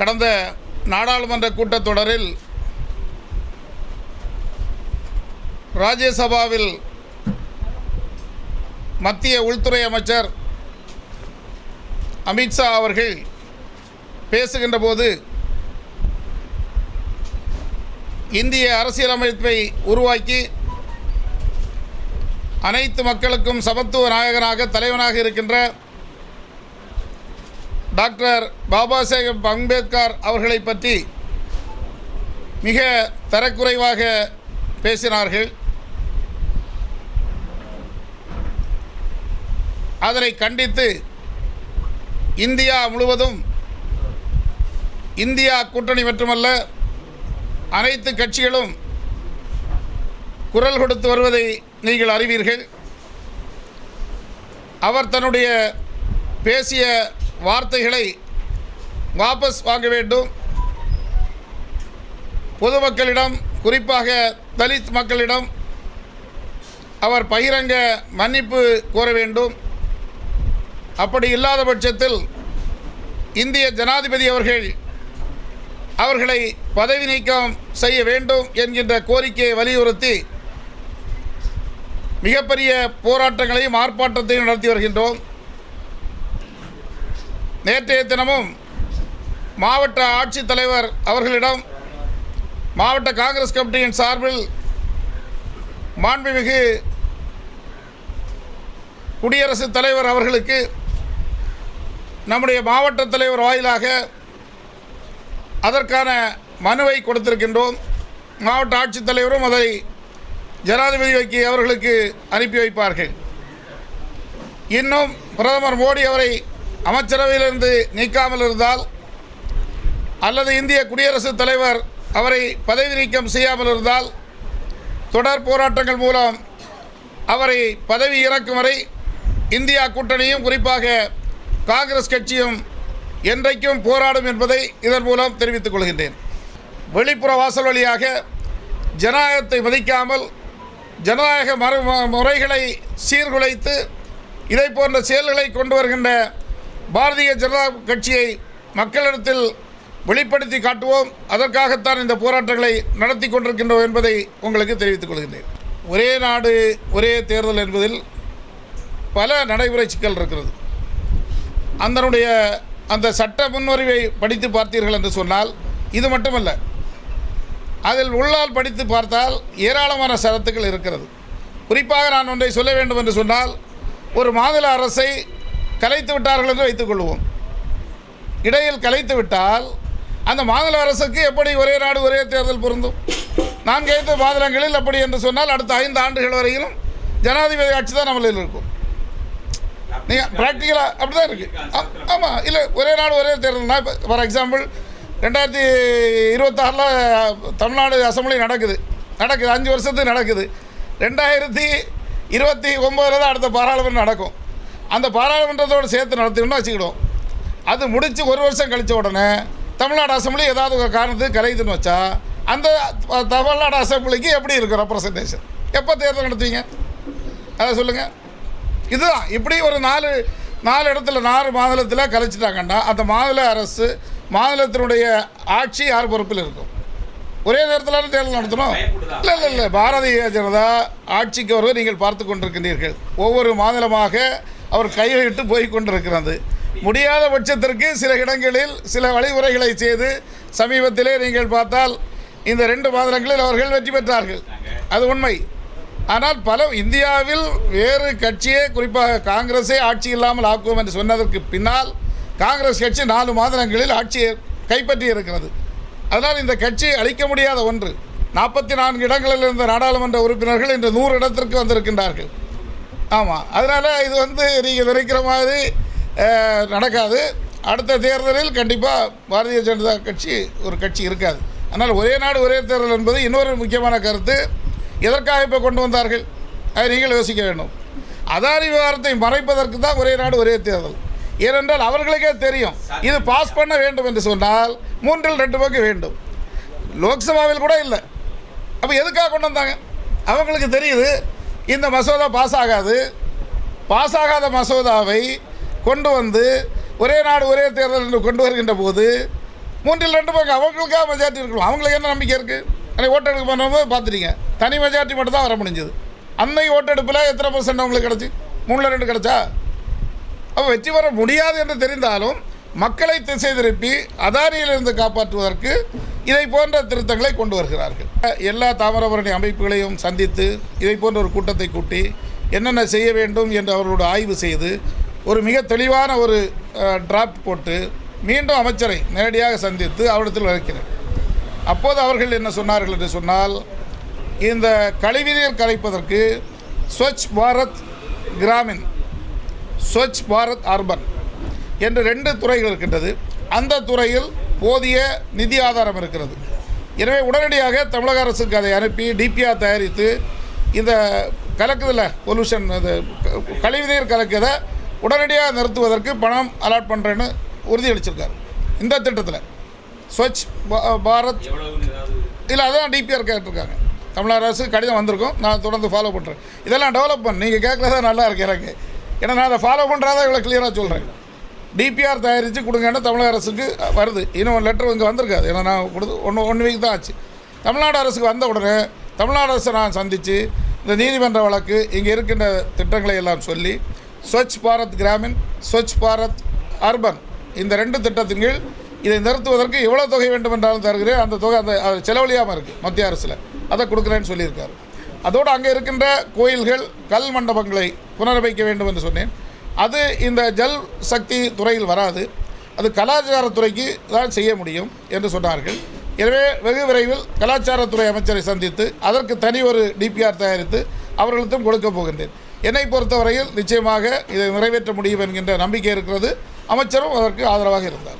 கடந்த நாடாளுமன்ற கூட்டத்தொடரில் ராஜ்யசபாவில் மத்திய உள்துறை அமைச்சர் அமித்ஷா அவர்கள் பேசுகின்ற போது இந்திய அரசியலமைப்பை உருவாக்கி அனைத்து மக்களுக்கும் சமத்துவ நாயகனாக தலைவனாக இருக்கின்ற டாக்டர் பாபா சாஹேப் அம்பேத்கர் அவர்களை பற்றி மிக தரக்குறைவாக பேசினார்கள். அதனை கண்டித்து இந்தியா முழுவதும் இந்தியா கூட்டணி மட்டுமல்ல அனைத்து கட்சிகளும் குரல் கொடுத்து வருவதை நீங்கள் அறிவீர்கள். அவர் தன்னுடைய பேசிய வார்த்தைகளை வாபஸ் வாங்க வேண்டும். பொதுமக்களிடம் குறிப்பாக தலித் மக்களிடம் அவர் பகிரங்க மன்னிப்பு கோர வேண்டும். அப்படி இல்லாத பட்சத்தில் இந்திய ஜனாதிபதி அவர்கள் அவர்களை பதவி நீக்கம் செய்ய வேண்டும் என்கின்ற கோரிக்கையை வலியுறுத்தி மிகப்பெரிய போராட்டங்களையும் ஆர்ப்பாட்டத்தையும் நடத்தி வருகின்றோம். நேற்றைய தினமும் மாவட்ட ஆட்சித்தலைவர் அவர்களிடம் மாவட்ட காங்கிரஸ் கமிட்டியின் சார்பில் மாண்புமிகு குடியரசுத் தலைவர் அவர்களுக்கு நம்முடைய மாவட்ட தலைவர் வாயிலாக அதற்கான மனுவை கொடுத்திருக்கின்றோம். மாவட்ட ஆட்சித்தலைவரும் அதை ஜனாதிபதி வைக்கி அவர்களுக்கு அனுப்பி வைப்பார்கள். இன்னும் பிரதமர் மோடி அவரை அமைச்சரவையிலிருந்து நீக்காமல் இருந்தால் அல்லது இந்திய குடியரசுத் தலைவர் அவரை பதவி நீக்கம் செய்யாமல் இருந்தால் தொடர் போராட்டங்கள் மூலம் அவரை பதவி இறக்கும் வரை இந்தியா கூட்டணியும் குறிப்பாக காங்கிரஸ் கட்சியும் என்றைக்கும் போராடும் என்பதை இதன் மூலம் தெரிவித்துக் கொள்கின்றேன். வெளிப்புற வாசல் வழியாக ஜனநாயகத்தை மதிக்காமல் ஜனநாயக மறு முறைகளை சீர்குலைத்து இதை போன்ற செயல்களை கொண்டு வருகின்ற பாரதிய ஜனதா கட்சியை மக்களிடத்தில் வெளிப்படுத்தி காட்டுவோம். அதற்காகத்தான் இந்த போராட்டங்களை நடத்தி கொண்டிருக்கின்றோம் என்பதை உங்களுக்கு தெரிவித்துக் கொள்கின்றேன். ஒரே நாடு ஒரே தேர்தல் என்பதில் பல நடைமுறை சிக்கல் இருக்கிறது. அதனுடைய அந்த சட்ட முன்வரிவை படித்து பார்த்தீர்கள் என்று சொன்னால் இது மட்டுமல்ல. அதில் உள்ளால் படித்து பார்த்தால் ஏராளமான சரத்துக்கள் இருக்கிறது. குறிப்பாக நான் ஒன்றை சொல்ல வேண்டும் என்று சொன்னால் ஒரு மாநில அரசை கலைத்து விட்டார்கள் என்று வைத்துக்கொள்வோம் இடையில் கலைத்து விட்டால் அந்த மாநில அரசுக்கு எப்படி ஒரே நாடு ஒரே தேர்தல் பொருந்தும்? நான்கு ஐந்து மாநிலங்களில் அப்படி என்று சொன்னால் அடுத்த ஐந்து ஆண்டுகள் வரையிலும் ஜனாதிபதி ஆட்சி தான் நம்மளில் இருக்கும். நீங்கள் ப்ராக்டிக்கலாக அப்படி தான் இருக்குது ஆமாம் இல்லை ஒரே நாடு ஒரே தேர்தல்னா இப்போ ஃபார் எக்ஸாம்பிள் ரெண்டாயிரத்தி இருபத்தாறில் தமிழ்நாடு அசம்பிளி நடக்குது. நடக்குது அஞ்சு வருஷத்துக்கு நடக்குது. ரெண்டாயிரத்தி இருபத்தி ஒம்போதில் தான் அடுத்த பாராளுமன்றம் நடக்கும். அந்த பாராளுமன்றத்தோடு சேர்த்து நடத்தணும்னு வச்சுக்கிடுவோம். அது முடித்து ஒரு வருஷம் கழித்த உடனே தமிழ்நாடு அசம்பிளி ஏதாவது ஒரு காரணத்துக்கு கலையுதுன்னு வச்சா அந்த தமிழ்நாடு அசம்பிளிக்கு எப்படி இருக்கும் ரெப்ரசன்டேஷன் எப்போ தேர்தல் நடத்துவீங்க? அதை சொல்லுங்கள் இதுதான். இப்படி ஒரு நாலு நாலு இடத்துல நாலு மாநிலத்தில் கலைச்சிட்டாங்கன்னா அந்த மாநில அரசு மாநிலத்தினுடைய ஆட்சி யார் பொறுப்பில் இருக்கும்? ஒரே நேரத்தில் தேர்தல் நடத்தணும். இல்லை இல்லை இல்லை. பாரதிய ஜனதா ஆட்சிக்கு வருவதை நீங்கள் பார்த்து கொண்டிருக்கின்றீர்கள். ஒவ்வொரு மாநிலமாக அவர் கைவிட்டு போய் கொண்டிருக்கிறது. முடியாத பட்சத்திற்கு சில இடங்களில் சில வழிமுறைகளை செய்து சமீபத்திலே நீங்கள் பார்த்தால் இந்த ரெண்டு மாநிலங்களில் அவர்கள் வெற்றி பெற்றார்கள். அது உண்மை. ஆனால் பல இந்தியாவில் வேறு கட்சியே குறிப்பாக காங்கிரஸே ஆட்சி இல்லாமல் ஆக்குவோம் என்று சொன்னதற்கு பின்னால் காங்கிரஸ் கட்சி நாலு மாநிலங்களில் ஆட்சியை கைப்பற்றி இருக்கிறது அதனால் இந்த கட்சி அளிக்க முடியாத ஒன்று. நாற்பத்தி நான்கு இடங்களில் இருந்த நாடாளுமன்ற உறுப்பினர்கள் இன்று நூறு இடத்திற்கு வந்திருக்கின்றார்கள். ஆமாம் அதனால் இது வந்து நீங்கள் நினைக்கிற மாதிரி நடக்காது. அடுத்த தேர்தலில் கண்டிப்பாக பாரதிய ஜனதா கட்சி ஒரு கட்சி இருக்காது. ஆனால் ஒரே நாடு ஒரே தேர்தல் என்பது இன்னொரு முக்கியமான கருத்து. எதற்காக இப்போ கொண்டு வந்தார்கள்? அதை நீங்கள் யோசிக்க வேண்டும். அதாரி விவகாரத்தை மறைப்பதற்கு தான் ஒரே நாடு ஒரே தேர்தல். ஏனென்றால் அவர்களுக்கே தெரியும். இது பாஸ் பண்ண வேண்டும் என்று சொன்னால் மூன்றில் ரெண்டு பங்கு வேண்டும். லோக்சபாவில் கூட இல்லை. அப்போ எதுக்காக கொண்டு வந்தாங்க? அவங்களுக்கு தெரியுது இந்த மசோதா பாஸ் ஆகாது. பாஸ் ஆகாத மசோதாவை கொண்டு வந்து ஒரே நாடு ஒரே தேர்தல் என்று கொண்டு வருகின்ற போது மூன்றில் ரெண்டு பங்கு அவங்களுக்காக மெஜாரிட்டி இருக்கணும். அவங்களுக்கு என்ன நம்பிக்கை இருக்குது அன்றைக்கி ஓட்டெடுப்பு பண்ணும்போது பார்த்துட்டீங்க. தனி மெஜாரிட்டி மட்டும் தான் வர முடிஞ்சது. அன்னைக்கு ஓட்டெடுப்பில் எத்தனை பர்சன்ட் அவங்களுக்கு கிடச்சி? மூணில் ரெண்டு கிடச்சா? அப்போ வெற்றி பெற முடியாது என்று தெரிந்தாலும் மக்களை திசை திருப்பி அதாரியிலிருந்து காப்பாற்றுவதற்கு இதை போன்ற திருத்தங்களை கொண்டு வருகிறார்கள். எல்லா தாமிரபரணி அமைப்புகளையும் சந்தித்து இதை போன்ற ஒரு கூட்டத்தை கூட்டி என்னென்ன செய்ய வேண்டும் என்று அவர்களோடு ஆய்வு செய்து ஒரு மிக தெளிவான ஒரு டிராப்ட் போட்டு மீண்டும் அமைச்சரை நேரடியாக சந்தித்து அவரிடத்தில் வைக்கிறேன் அப்போது அவர்கள் என்ன சொன்னார்கள் என்று சொன்னால் இந்த கழிவுநீர் கரைப்பதற்கு ஸ்வச் பாரத் கிராமின் ஸ்வச் பாரத் அர்பன் என்று ரெண்டு துறைகள் இருக்கின்றது. அந்த துறையில் போதிய நிதி ஆதாரம் இருக்கிறது. எனவே உடனடியாக தமிழக அரசுக்கு அதை அனுப்பி டிபிஆர் தயாரித்து இந்த கலக்குதில்ல பொல்யூஷன் இது க- கழிவுநீர் கலக்கதை உடனடியாக நிறுத்துவதற்கு பணம் அலாட் பண்ணுறேன்னு உறுதியளிச்சிருக்காரு. இந்த திட்டத்தில் ஸ்வச் பா- பாரத் இல்லை அதான் டிபிஆர் கேட்டிருக்காங்க. தமிழக அரசு கடிதம் வந்திருக்கும். நான் தொடர்ந்து ஃபாலோ பண்ணுறேன் இதெல்லாம் டெவலப் பண்ணு. நீங்கள் கேட்குறதா நல்லா இருக்கு எனக்கு. ஏன்னா நான் அதை ஃபாலோ பண்ணுறாதான் இவ்வளோ கிளியராக சொல்கிறேன் டிபிஆர் தயாரித்து கொடுங்கன்னு தமிழக அரசுக்கு வருது. இன்னும் லெட்டர் இங்கே வந்திருக்காது. ஏன்னா நான் கொடுத்து ஒன்று ஒன்று வீக் தான் ஆச்சு. தமிழ்நாடு அரசுக்கு வந்த உடனே தமிழ்நாடு அரசை நான் சந்தித்து இந்த நீதிமன்ற வழக்கு இங்கே இருக்கின்ற திட்டங்களை எல்லாம் சொல்லி ஸ்வச் பாரத் கிராமின் ஸ்வச் பாரத் அர்பன் இந்த ரெண்டு திட்டத்தின் கீழ் இதை நிறுத்துவதற்கு எவ்வளோ தொகை வேண்டும் என்றாலும் தருகிறேன். அந்த தொகை அந்த செலவழியாமல் இருக்குது மத்திய அரசில். அதை கொடுக்குறேன்னு சொல்லியிருக்காரு. அதோடு அங்கே இருக்கின்ற கோயில்கள் கல் மண்டபங்களை புனரமைக்க வேண்டும் என்று சொன்னேன். அது இந்த ஜல் சக்தி துறையில் வராது. அது கலாச்சாரத்துறைக்கு தான் செய்ய முடியும் என்று சொன்னார்கள். எனவே வெகு விரைவில் கலாச்சாரத்துறை அமைச்சரை சந்தித்து அதற்கு தனி ஒரு டிபிஆர் தயாரித்து அவர்களுக்கும் கொடுக்க போகின்றேன். என்னை பொறுத்தவரையில் நிச்சயமாக இதை நிறைவேற்ற முடியும் என்கின்ற நம்பிக்கை இருக்கிறது. அமைச்சரும் அதற்கு ஆதரவாக இருந்தார்.